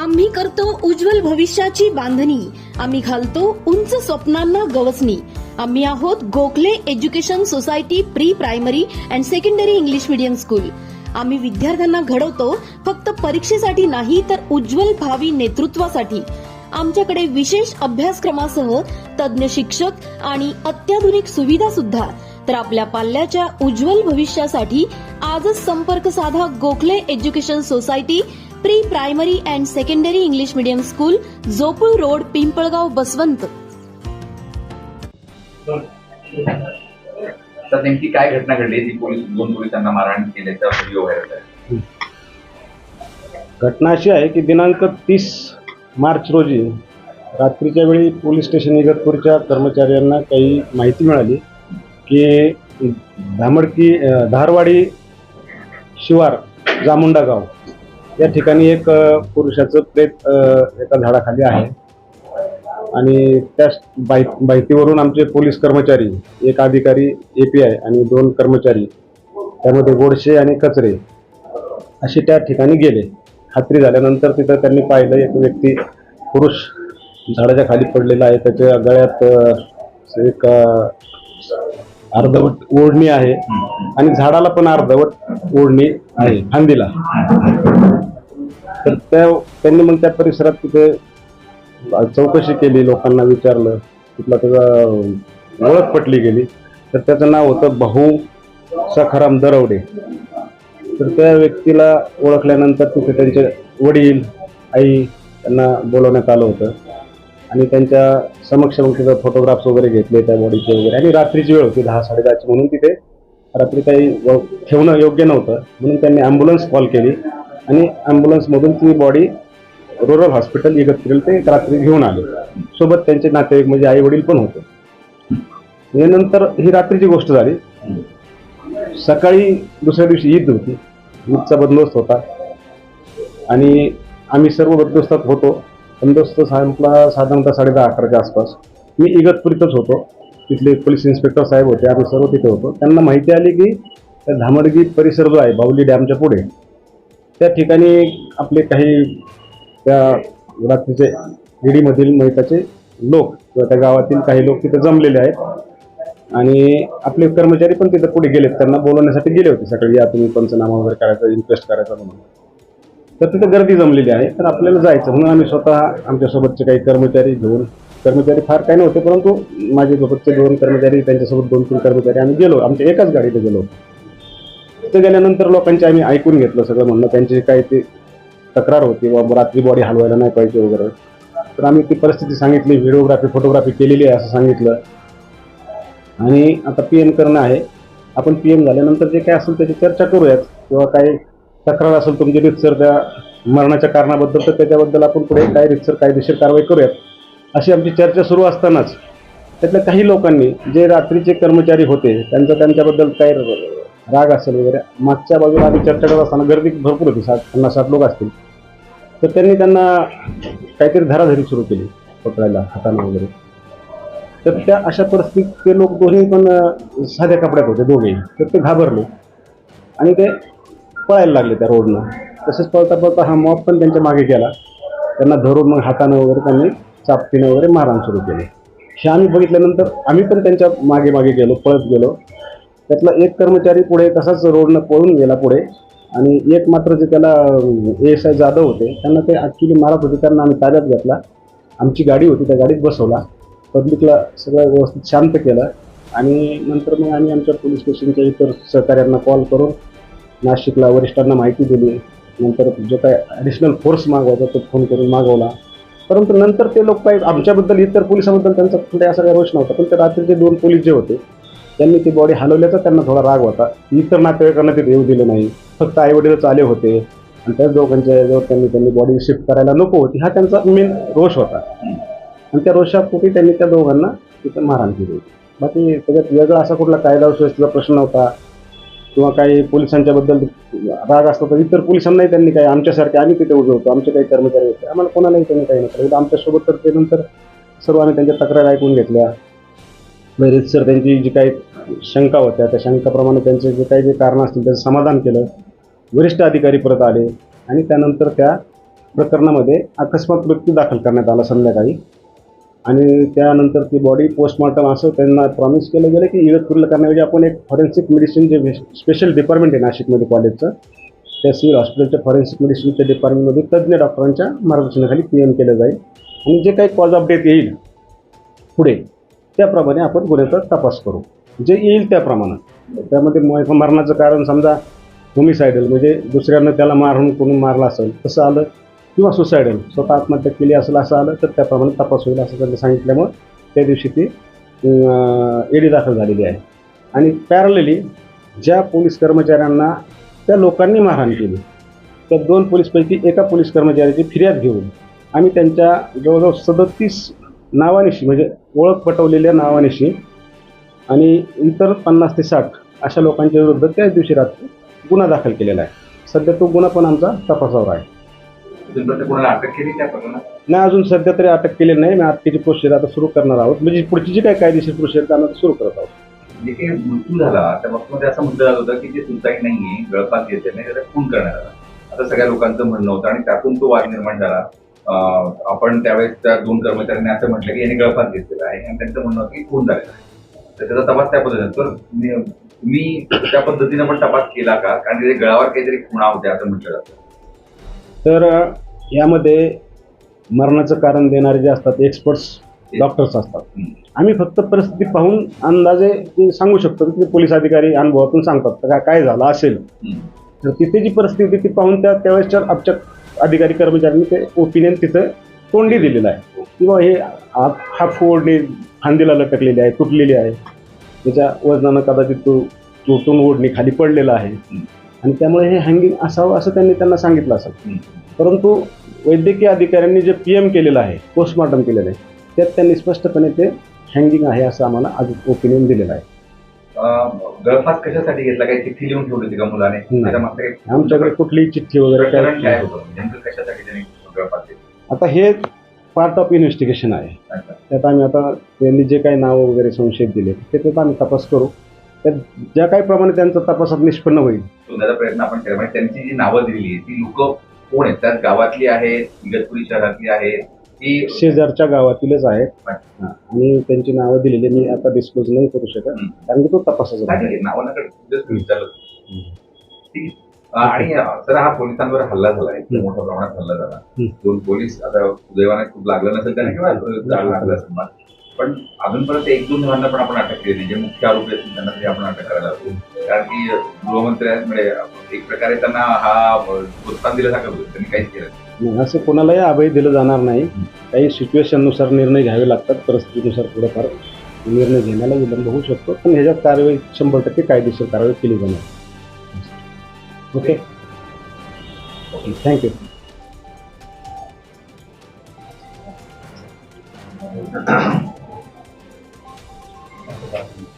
आम्ही करतो उज्ज्वल भविष्याची बांधणी. आम्ही घालतो उंच स्वप्नांना गवसणी. आम्ही आहोत Gokhale education society pre primary and secondary English medium school. आम्ही विद्यार्थ्यांना घडवतो फक्त परीक्षेसाठी नाही तर उज्ज्वल भावी नेतृत्वासाठी. आमच्याकडे विशेष अभ्यासक्रमासह तज्ज्ञ शिक्षक आणि अत्याधुनिक सुविधा सुद्धा. तर आपल्या पाल्याच्या उज्ज्वल भविष्यासाठी आजच संपर्क साधा Gokhale education society pre primary and secondary English medium school Jopul road Pimpalgaon Baswant. तर नेमकी काय घटना घडली? जी पोलीस दोन पोलिसांना मारहाण केल्याचा व्हिडिओ व्हायरल आहे घटना अशी आहे की दिनांक तीस मार्च रोजी रात्रीच्या वेळी पोलीस स्टेशन इगतपूरच्या कर्मचाऱ्यांना काही माहिती मिळाली की धामडकी धारवाडी शिवार जामुंडा गाव या ठिकाणी एक पुरुषाचं प्रेत एका झाडाखाली आहे. आणि त्या माहि- माहितीवरून आमचे पोलीस कर्मचारी एक अधिकारी ए पी आय आणि दोन कर्मचारी त्यामध्ये गोडशे आणि कचरे असे त्या ठिकाणी गेले. खात्री झाल्यानंतर तिथं त्यांनी पाहिलं एक व्यक्ती पुरुष झाडाच्या खाली पडलेला आहे. त्याच्या गळ्यात एक अर्धवट ओढणी आहे. आणि झाडाला पण अर्धवट ओढणी आहे फांदीला. तर त्या त्यांनी मग त्या परिसरात तिथे चौकशी केली लोकांना विचारलं. तिथला त्याचा ओळख पटली गेली. तर त्याचं नाव होतं भाऊ सखाराम दरवडे. तर त्या व्यक्तीला ओळखल्यानंतर तिथे त्यांचे वडील आई त्यांना बोलवण्यात आलं होतं. आणि त्यांच्या समक्ष मग तिथं फोटोग्राफ्स वगैरे घेतले त्या बॉडीचे वगैरे. आणि रात्रीची वेळ होती दहा साडेदहाची. म्हणून तिथे रात्री काही ठेवणं योग्य नव्हतं. म्हणून त्यांनी ॲम्ब्युलन्स कॉल केली. आणि ॲम्ब्युलन्समधून ती बॉडी रुरल हॉस्पिटल इगतपुरील ते रात्री घेऊन आले. सोबत त्यांचे नातेवाईक म्हणजे आई वडील पण होते. यानंतर ही रात्रीची गोष्ट झाली. सकाळी दुसऱ्या दिवशी ईद होती. ईदचा बंदोबस्त होता. आणि आम्ही सर्व बंदोबस्तात होतो. बंदोबस्त संपला साधारणतः साडे दहा अकराच्या आसपास. मी इगतपुरीतच होतो. तिथले पोलीस इन्स्पेक्टर साहेब होते. आम्ही सर्व तिथे होतो. त्यांना माहिती आली की त्या धामडगी परिसर जो आहे बाहुली डॅमच्या पुढे त्या ठिकाणी आपले काही त्या रात्रीचे ईडीमधील महिताचे लोक किंवा त्या गावातील काही लोक तिथे जमलेले आहेत. आणि आपले कर्मचारी पण तिथे पुढे गेलेत. त्यांना बोलवण्यासाठी गेले होते सकाळी या तुम्ही पंचनामा वगैरे करायचा इन्क्वेस्ट करायचा म्हणून. तर तिथे गर्दी जमलेली आहे. तर आपल्याला जायचं. म्हणून आम्ही स्वतः आमच्यासोबतचे काही कर्मचारी घेऊन कर्मचारी फार काही नव्हते परंतु माझे सोबतचे दोन कर्मचारी त्यांच्यासोबत दोन तीन कर्मचारी आम्ही गेलो. आमच्या एकाच गाडीत गेलो. तिथे गेल्यानंतर लोकांचे आम्ही ऐकून घेतलं सगळं म्हणणं. त्यांची काही ते तक्रार होती बाबा रात्री बॉडी हलवायला नाही पाहिजे वगैरे. तर आम्ही ती परिस्थिती सांगितली व्हिडिओग्राफी फोटोग्राफी केलेली आहे असं सांगितलं. आणि आता पी एम करणं आहे. आपण पी एम झाल्यानंतर जे काय असेल त्याची चर्चा करूयात. किंवा काही तक्रार असेल तुमची रितसर त्या मरणाच्या कारणाबद्दल तर त्याच्याबद्दल आपण पुढे काय रितसर कायदेशीर कारवाई करूयात. अशी आमची चर्चा सुरू असतानाच त्यातल्या काही लोकांनी जे रात्रीचे कर्मचारी होते त्यांचं त्यांच्याबद्दल काही राग असेल वगैरे मागच्या बाजूला आम्ही चर्चा करत असताना गर्दी भरपूर होती साठ पन्नास साठ लोक असतील. तर त्यांनी त्यांना काहीतरी धराधरी सुरू केली पकडायला हातानं वगैरे. तर त्या अशा परिस्थितीत ते लोक दोन्ही पण साध्या कपड्यात होते दोघेही. तर ते घाबरले. आणि ते पळायला लागले त्या रोडनं. तसेच पळता पळता हा मॉब पण त्यांच्या मागे गेला. त्यांना धरून मग हातानं वगैरे त्यांनी चापतीनं वगैरे मारहाण सुरू केली. हे आम्ही बघितल्यानंतर आम्ही पण त्यांच्या मागे मागे गेलो पळत गेलो. त्यातला एक कर्मचारी पुढे तसाच रोडनं पळून गेला पुढे. आणि एक मात्र जे त्याला ए एस आय जाधव होते त्यांना ते ॲक्च्युली मारत होते त्यांना आम्ही ताब्यात घेतला. आमची गाडी होती त्या गाडीत बसवला. पब्लिकला सगळं व्यवस्थित शांत केलं. आणि नंतर मग आम्ही आमच्या पोलीस स्टेशनच्या इतर सहकार्यांना कॉल करून नाशिकला वरिष्ठांना माहिती दिली. नंतर जो काय ॲडिशनल फोर्स मागवायचा तो फोन करून मागवला. परंतु नंतर ते लोक काही आमच्याबद्दल इतर पोलिसांबद्दल त्यांचा कुठे असा काही रोष नव्हता पण ते रात्रीचे दोन पोलीस जे होते त्यांनी ती बॉडी हलवल्याचा त्यांना थोडा राग होता. इतर नातेवाईकांना ते येऊ दिले नाही. फक्त आईवडीलच आले होते. आणि त्याच दोघांच्या याच्यावर त्यांनी त्यांनी बॉडी शिफ्ट करायला नको होती. हा त्यांचा मेन रोष होता. आणि त्या रोषापोटी त्यांनी त्या दोघांना तिथं मारहाण केली होती. बाकी त्याच्यात वेगळा असा कुठला कायदा सुव्यवस्थेचा प्रश्न होता. किंवा काही पोलिसांच्याबद्दल राग असतो तर इतर पोलिसांनाही त्यांनी काही आमच्यासारखे आम्ही तिथे उभे होतो. आमचे काही कर्मचारी होते. आम्हाला कोणालाही त्यांनी काही नव्हतं आमच्यासोबत तर ते नंतर सर्व आम्ही त्यांच्या तक्रार ऐकून घेतल्या. बरेच सर त्यांची जी काही शंका होत्या त्या शंकाप्रमाणे त्यांचे जे काही जे कारणं असतील त्याचं समाधान केलं. वरिष्ठ अधिकारी परत आले आणि त्यानंतर त्या प्रकरणामध्ये अकस्मात मृत्यू दाखल करण्यात आला संध्याकाळी. आणि त्यानंतर ती बॉडी पोस्टमॉर्टम असं त्यांना प्रॉमिस केलं गेलं की इगतपूरला करण्याऐवजी आपण एक फॉरेन्सिक मेडिसिन जे स्पेशल डिपार्टमेंट आहे नाशिकमध्ये कॉलेजचं त्या सिव्हिल हॉस्पिटलच्या फॉरेन्सिक मेडिसिनच्या डिपार्टमेंटमध्ये तज्ज्ञ डॉक्टरांच्या मार्गदर्शनाखाली पी एम केलं जाईल. आणि जे काही कॉज ऑफ डेथ येईल पुढे त्याप्रमाणे आपण गुन्ह्याचा तपास करू. जे येईल त्याप्रमाणे. त्यामध्ये मरणाचं कारण समजा होमिसायडल म्हणजे दुसऱ्यानं त्याला मारून कोणी मारला असेल तसं आलं. किंवा सुसायडल स्वतः आत्महत्या केली असेल असं आलं तर त्याप्रमाणे तपास होईल असं त्यांनी सांगितल्यामुळं त्या दिवशी ती एडी दाखल झालेली आहे. आणि पॅरलली ज्या पोलीस कर्मचाऱ्यांना त्या लोकांनी मारहाण केली त्या दोन पोलीसपैकी एका पोलीस कर्मचाऱ्याची फिर्याद घेऊन आम्ही त्यांच्या जवळजवळ सदतीस नावानिशी म्हणजे ओळख पटवलेल्या नावानिशी आणि इतर पन्नास ते साठ अशा लोकांच्या विरुद्ध त्याच दिवशी रात्री गुन्हा दाखल केलेला आहे. सध्या तो गुन्हा पण आमचा तपासावर आहे. अटक केली नाही अजून सध्या तरी अटक केलेली नाही. मी अटकेची प्रोसिजर आता सुरू करणार आहोत. म्हणजे पुढची जी काही कायदेशीर प्रोसिजर आम्ही सुरू करत आहोत. जे काही मृत्यू झाला त्या बाबतीमध्ये असं म्हटलं जात होतं की ते सुसाईड नाहीये गळफास घेतले नाही त्याचा खून करण्यात आला. असं सगळ्या लोकांचं म्हणणं होतं आणि त्यातून तो वाद निर्माण झाला. आपण त्यावेळेस त्या दोन कर्मचाऱ्यांनी असं म्हटलं की यांनी गळफास घेतलेला आहे आणि त्यांचं म्हणणं की खून झालेला आहे. तर त्याचा तपास त्या पद्धतीने तर मी- त्या पद्धतीने पण तपास केला का? कारण तिथे गळावर काहीतरी खुणा होत्या असं म्हटलं जातं. तर यामध्ये मरणाचं कारण देणारे जे असतात एक्सपर्ट्स डॉक्टर्स असतात. आम्ही फक्त परिस्थिती पाहून अंदाजे सांगू शकतो की पोलीस अधिकारी अनुभवातून सांगतात. तर काय- झालं असेल. तर तिथे जी परिस्थिती ती पाहून त्या त्यावेळेसच्या आमच्या अधिकारी कर्मचाऱ्यांनी ते ओपिनियन तिथं तोंडी दिलेलं आहे. किंवा हे हात हात ओढणी फांदीला लटकलेली आहे तुटलेली आहे. त्याच्या वजनानं कदाचित तो तुटून ओढणी खाली पडलेला आहे. आणि त्यामुळे हे हँगिंग असावं असं त्यांनी त्यांना सांगितलं असं परंतु वैद्यकीय अधिकाऱ्यांनी जे पी एम केलेलं आहे पोस्टमॉर्टम केलेलं आहे त्यात त्यांनी स्पष्टपणे ते हँगिंग आहे असं आम्हाला आज ओपिनियन दिलेलं आहे. गळफास कशासाठी घेतला? काही चिठ्ठी लिहून ठेवली होती का मुलाने? त्याच्या मागचं काही आमच्याकडे कुठलीही चिठ्ठी वगैरे प्रकरण काय काय होतं? नेमकं कशासाठी त्यांनी गळफास घेतली? आता हे पार्ट ऑफ इन्व्हेस्टिगेशन आहे. अच्छा. त्यात आम्ही आता त्यांनी जे काही नावं वगैरे संशयित दिले त्याच्यात आम्ही तपास करू. त्यात ज्या काही प्रमाणे त्यांचा तपासात निष्पन्न होईल. शोधण्याचा प्रयत्न आपण केला. म्हणजे त्यांची जी नावं दिलेली आहे ती लोक कोण आहेत? त्यात गावातली आहेत इगतपुरी शहरातली आहेत शेजारच्या गावातीलच आहेत. आणि त्यांची नावं दिलेली मी आता डिस्क्लोज नाही करू शकत. कारण की तो तपासाचा भाग आहे. आणि सर हा पोलिसांवर हल्ला झाला आहे हम्म. मोठ्या प्रमाणात हल्ला झाला हम्म. दोन पोलीस आता सुदैवाने खूप लागलं नसेल त्यांना किंवा लागलं असेल मला. पण अजूनपर्यंत एक दोन जणांना पण आपण अटक केली नाही जे मुख्य आरोपी असतील त्यांना तरी आपण अटक करायला हवी कारण की गृहमंत्री आहेत, म्हणजे एक प्रकारे त्यांना हा प्रोत्साहन दिल्यासारखं होतं त्यांनी काहीच केलं नाही. नाही, असं कोणालाही अभय दिलं जाणार नाही काही सिच्युएशननुसार निर्णय घ्यावे लागतात परिस्थितीनुसार थोडंफार निर्णय घेण्याला विलंब होऊ शकतो पण ह्याच्यात कारवाई शंभर टक्के कायदेशीर कारवाई केली जाणार ओके ओके थँक्यू